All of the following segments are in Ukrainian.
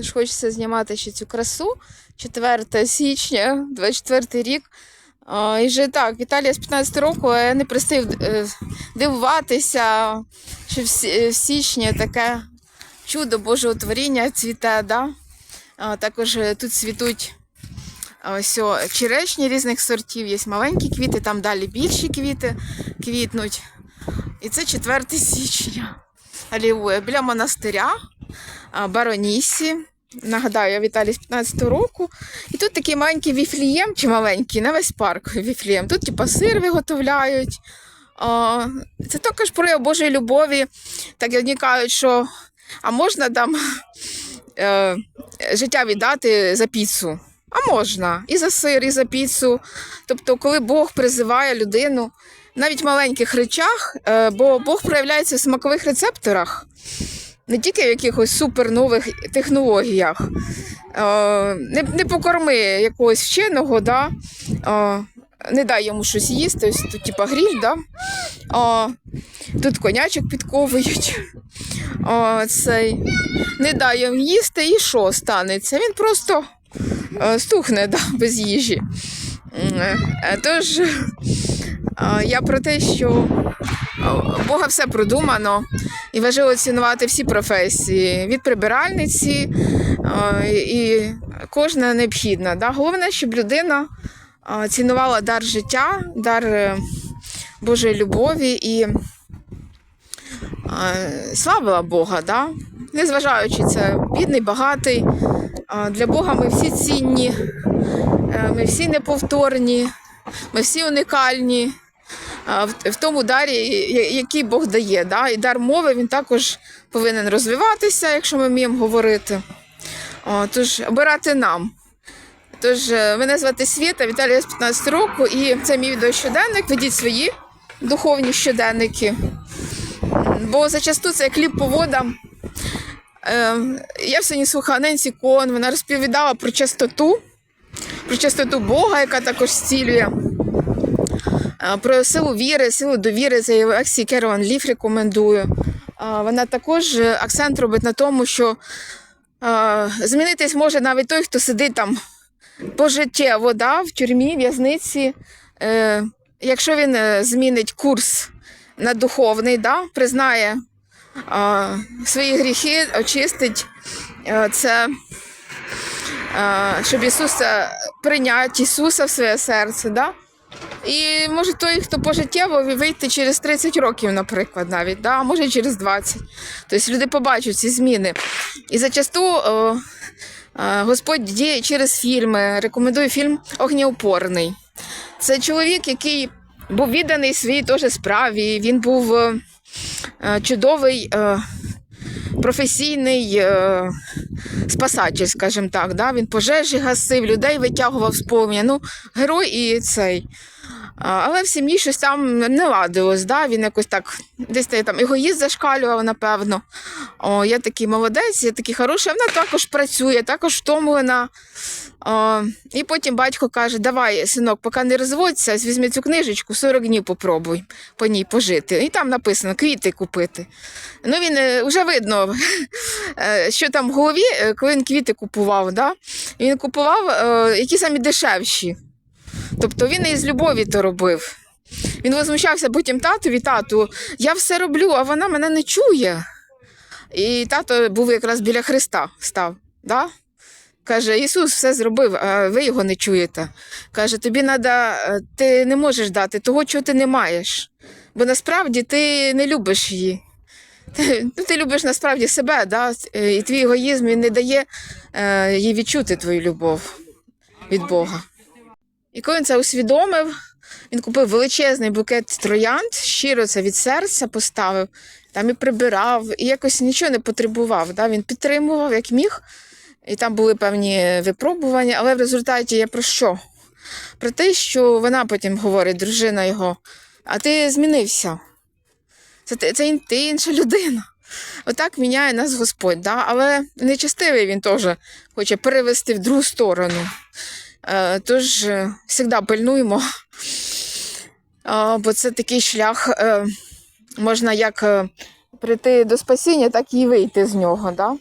Тож хочеться знімати ще цю красу. 4 січня, 24 рік. І вже так, Віталія з 15 року, я не пристаю е, дивуватися, що в, сі- січні таке чудо Божого творіння цвіте. Да? Також е, тут цвітуть ось черешні різних сортів, є маленькі квіти, там далі більші квіти квітнуть. І це 4 січня. Біля монастиря Баронісі. Нагадаю, я Віталій з 15 року. І тут такий маленький віфлієм, чи маленький, на весь парк віфлієм. Тут типа сир виготовляють. Це також прояв Божої любові. Так одні кажуть, що а можна там е, життя віддати за піцу. А можна і за сир, і за піцу. Тобто, коли Бог призиває людину навіть в маленьких речах, е, бо Бог проявляється в смакових рецепторах, не тільки в якихось супернових технологіях. Е, Не, не покорми якогось вченого, да? е, не дай йому щось їсти, ось тут типа гріль, да? Е, тут конячок підковують. Цей. Не дай йому їсти, і що станеться? Він просто стухне да, без їжі. Тож я про те, що Бога все продумано і важливо цінувати всі професії від прибиральниці і кожна необхідна. Головне, щоб людина цінувала дар життя, дар е, Божої любові і славила Бога, незважаючи це бідний, багатий. Для Бога ми всі цінні, е, ми всі неповторні, ми всі унікальні в, тому дарі, який Бог дає. Да? І дар мови він також повинен розвиватися, якщо ми вміємо говорити. Тож обирати нам. Тож, е, мене звати Світа, Віталія з 15 року, і це мій відеощоденник. Ведіть свої духовні щоденники. Бо зачасту це як хліб по водам. Е, я сьогодні слухала Ненсі Кон, вона розповідала про чистоту, про чистоту Бога, яка також зцілює. Про силу віри, силу довіри, це Ексі Керован Ліф рекомендую. Вона також е, акцент робить на тому, що змінитись може навіть той, хто сидить там пожиттєво да, в тюрмі, в'язниці. Е, Якщо він е, змінить курс на духовний, да, признає свої гріхи, очистить це, щоб Ісус е, прийняти Ісуса в своє серце. Да? І може той, хто пожиттєво вийти через 30 років, наприклад, навіть, да? може і через 20. Тобто люди побачать ці зміни. І зачасту е, е, Господь діє через фільми. Рекомендую фільм Огнеупорний. Це чоловік, який був відданий своїй теж справі. Він був е, е, чудовий професійний е, спасатель, скажімо так. Да? Він пожежі гасив, людей витягував з повня. Ну, герой і цей. Але в сім'ї щось там не ладилось, да? він якось так, десь та- там егоїст зашкалював, напевно. О, я такий молодець, я такий хороший, вона також працює, також втомлена. О, і потім батько каже: давай, синок, поки не розводься, візьми цю книжечку, 40 днів попробуй по ній пожити. І там написано квіти купити. Ну, він е, вже видно, е, що там в голові, е, коли він квіти купував. Да? Він купував е, які самі дешевші. Тобто він із любові то робив. Він возмущався потім татові, тату, я все роблю, а вона мене не чує. І тато був якраз біля Христа став. Да? Каже, Ісус все зробив, а ви його не чуєте. Каже, тобі треба, ти не можеш дати того, чого ти не маєш. Бо насправді ти не любиш її. Ти, ну, ти любиш насправді себе, да? І твій егоїзм він не дає е, їй відчути твою любов від Бога. І коли він це усвідомив, він купив величезний букет троянд, щиро це від серця поставив, там і прибирав, і якось нічого не потребував. Да? Він підтримував, як міг, і там були певні випробування, але в результаті я про що? Про те, що вона потім говорить, дружина його, а ти змінився. Це, це ти інша людина. Отак міняє нас Господь, да? але нечестивий він теж хоче перевести в другу сторону. Е, Тож завжди пильнуємо, Е, бо це такий шлях, е, можна як прийти до спасіння, так і вийти з нього. Да?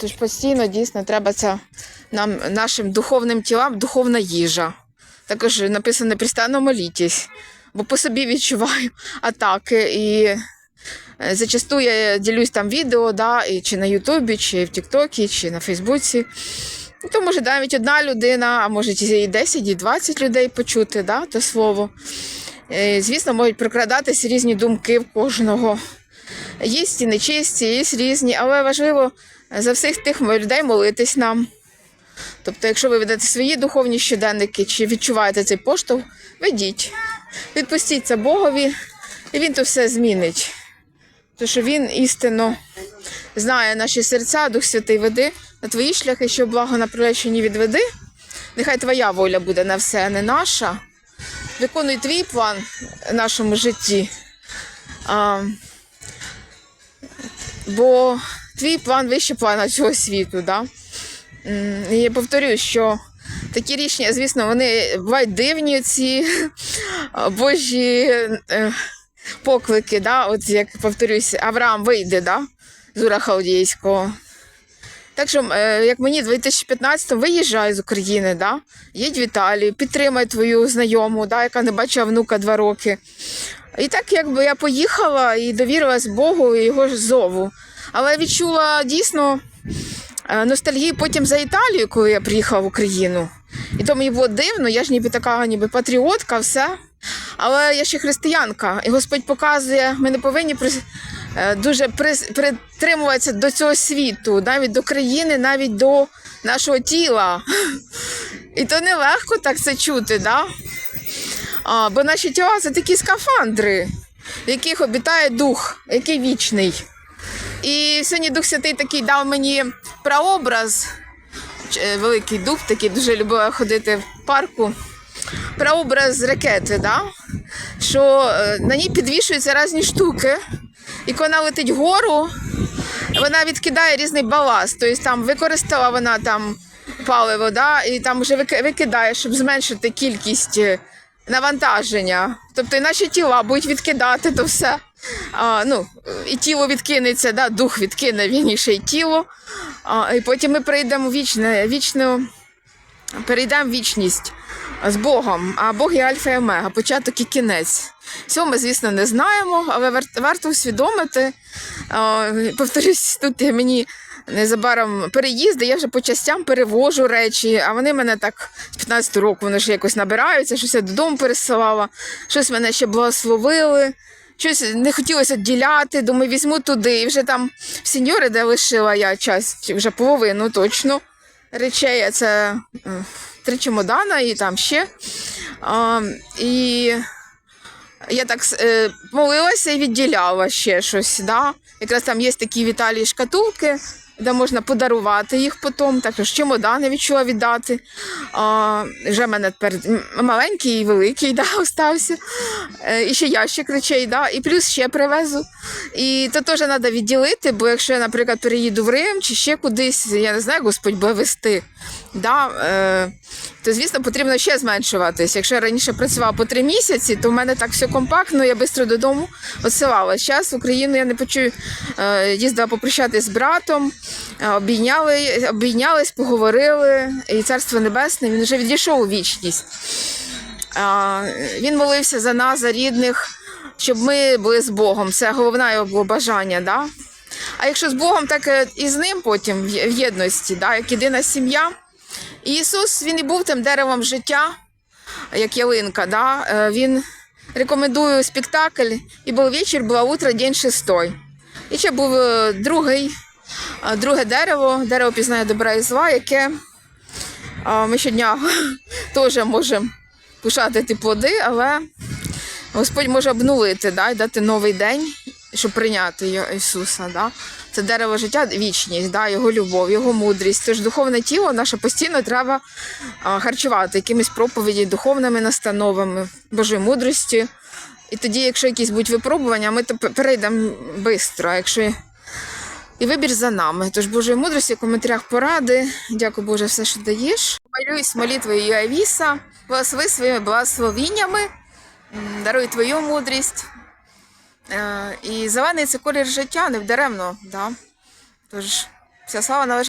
Тож постійно дійсно треба це нам, нашим духовним тілам духовна їжа. Також написано непрестанно молітесь, бо по собі відчуваю атаки. І зачасту я ділюсь там відео, да, і чи на Ютубі, чи в Тіктокі, чи на Фейсбуці. Ну, То може навіть одна людина, а може і 10, і 20 людей почути да, то слово. Е, Звісно, можуть прокрадатись різні думки в кожного. Є і нечисті, є різні, але важливо за всіх тих людей молитись нам. Тобто, якщо ви ведете свої духовні щоденники чи відчуваєте цей поштовх, ведіть. Відпустіть це Богові, і він то все змінить. Тому що він істинно знає наші серця, Дух Святий веди на твої шляхи, що благо на приреченні відведи. Нехай твоя воля буде на все, а не наша. Виконуй твій план в нашому житті. А, бо твій план вище плана цього світу. Да? І я повторюю, що такі рішення, звісно, вони бувають дивні, ці божі е, поклики. Да? От як повторюсь, Авраам вийде да? з Ура Халдійського. Так що, е, як мені 2015 виїжджай з України, да? їдь в Італію, підтримай твою знайому, да? яка не бачила внука два роки. І так якби я поїхала і довірилась Богу і його зову. Але відчула дійсно е, ностальгію потім за Італію, коли я приїхала в Україну. І то мені було дивно, я ж ніби така ніби патріотка, все. Але я ще християнка, і Господь показує, ми не повинні дуже прис- притримуватися до цього світу, навіть до країни, навіть до нашого тіла. І то нелегко так це чути, да? А, бо наші тіла це такі скафандри, в яких обітає дух, який вічний. І сьогодні Дух Святий такий дав мені прообраз. Е, Великий дуб, такий дуже любила ходити в парку. Прообраз ракети, да? що е, на ній підвішуються різні штуки. І вона летить вгору, вона відкидає різний баласт. Тобто там використала вона там паливо, да? і там вже викидає, щоб зменшити кількість е, навантаження. Тобто і наші тіла будуть відкидати то все. А, ну, і тіло відкинеться, да? дух відкине вірніше і тіло. А, і потім ми прийдемо вічне, вічну, перейдемо в вічність з Богом. А Бог є Альфа і Омега, початок і кінець. Цього ми, звісно, не знаємо, але варто усвідомити. Повторюсь, тут мені незабаром переїзди, я вже по частям перевожу речі, а вони мене так з 15 року вони ж якось набираються, щось я додому пересилала, щось мене ще благословили. Щось не хотілося діляти, думаю, візьму туди. І вже там в сеньори, де лишила я часть, вже половину точно речей. Це три чемодана і там ще. І я так е, молилася і відділяла ще щось. Да? Якраз там є такі віталії шкатулки, де можна подарувати їх потім. Також чемодани відчула віддати. А, вже в мене тепер маленький і великий да, остався. Е, і ще ящик речей, да? і плюс ще привезу. І то теж треба відділити, бо якщо я, наприклад, переїду в Рим чи ще кудись, я не знаю, Господь буде вести. Да? Е, то, звісно, потрібно ще зменшуватись. Якщо я раніше працювала по три місяці, то в мене так все компактно, я швидко додому відсилала. Зараз в Україну я не почую, е, їздила попрощатись з братом, обійняли, обійнялись, поговорили, і царство небесне він вже відійшов у вічність. Він молився за нас, за рідних, щоб ми були з Богом. Це головне його було бажання. Да? А якщо з Богом, так е, і з ним потім в єдності, да? як єдина сім'я. І Ісус він і був тим деревом життя, як ялинка. Да? Е, Він рекомендує спектакль, і був вечір, була утро, день шестой. І ще був е, другий, е, друге дерево, дерево пізнає добра і зла, яке ми щодня теж можемо пошатити плоди, але Господь може обнулити да, і дати новий день, щоб прийняти Ісуса. Да? Це дерево життя, вічність, да, Його любов, Його мудрість. Тож духовне тіло наше постійно треба харчувати якимись проповіді, духовними настановами, Божою мудрості. І тоді, якщо якісь будуть випробування, ми то перейдемо швидко. А якщо і вибір за нами. Тож Божої мудрості, в коментарях поради. Дякую Боже, все, що даєш. Молюсь молитвою Авіса, благослови своїми благословіннями, даруй твою мудрість. Е, І зелений це колір життя, невдаремно. Да? Тож Вся слава належить.